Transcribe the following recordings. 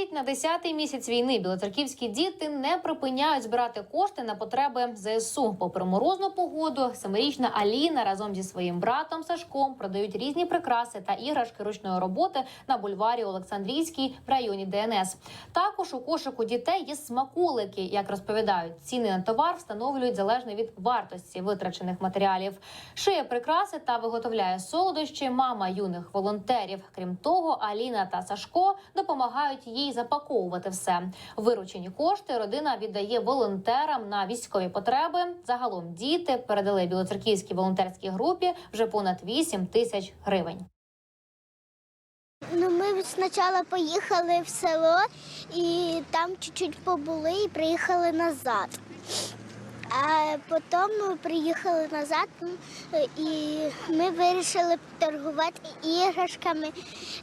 Навіть на 10-й місяць війни білоцерківські діти не припиняють збирати кошти на потреби ЗСУ. Попри морозну погоду, семирічна Аліна разом зі своїм братом Сашком продають різні прикраси та іграшки ручної роботи на бульварі Олександрійській в районі ДНС. Також у кошику дітей є смаколики. Як розповідають, ціни на товар встановлюють залежно від вартості витрачених матеріалів. Шиє прикраси та виготовляє солодощі мама юних волонтерів. Крім того, Аліна та Сашко допомагають їй запаковувати все. Виручені кошти родина віддає волонтерам на військові потреби. Загалом діти передали білоцерківській волонтерській групі вже понад 8 тисяч гривень. Ну, ми спочатку поїхали в село і там чуть-чуть побули і приїхали назад. А потім ми приїхали назад і ми вирішили торгувати іграшками,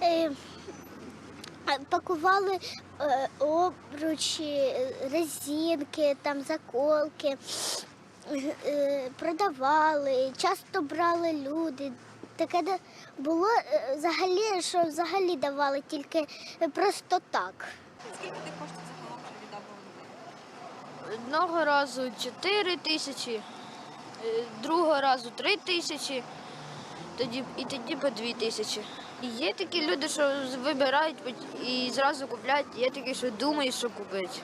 е, пакували е, обручі, резинки, там заколки, е, продавали, часто брали люди. Таке було е, взагалі, що взагалі давали тільки просто так. Скільки ти коштів загалом вже віддав? Одного разу 4 тисячі, другого разу 3 тисячі, тоді, і тоді по 2 тисячі. Є такі люди, що вибирають і зразу купляють, є такі, що думають, що купити.